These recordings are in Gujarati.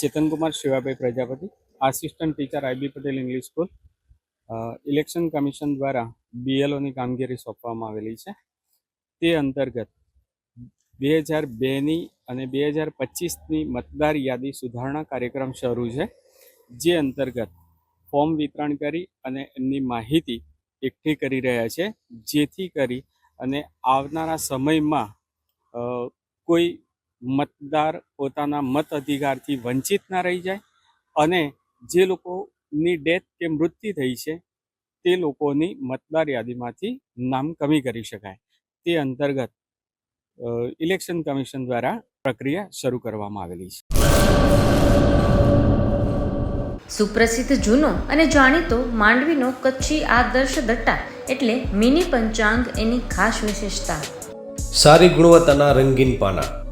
Chetankumar Shivabhai Prajapati, assistant teacher IB Patel English school. Election commission દ્વારા બીએલઓની કામગીરી સોંપવામાં આવેલી છે. તે અંતર્ગત બે હજાર બેની અને બે હજાર પચીસની મતદાર યાદી સુધારણા કાર્યક્રમ શરૂ છે. જે અંતર્ગત ફોર્મ વિતરણ કરી અને એમની માહિતી એકઠી કરી રહ્યા છે. જેથી કરી અને આવનારા સમયમાં કોઈ મતદાર પોતાના મત અધિકારથી વંચિત ના રહી જાય અને જે લોકોની ડેથ કે મૃત્યુ થઈ છે તે લોકોની મતદાર યાદીમાંથી નામ કમી કરી શકાય. તે અંતર્ગત ઇલેક્શન કમિશન દ્વારા પ્રક્રિયા શરૂ કરવામાં આવેલી છે. સુપ્રસિદ્ધ જૂનો અને જાણીતો માંડવીનો કચ્છી આદર્શ દટ્ટા એટલે મિની પંચાંગ એની ખાસ વિશેષતા. સારી ગુણવત્તાના રંગીન પાના.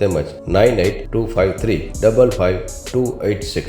તેમજ nine eight two five three double five two eight six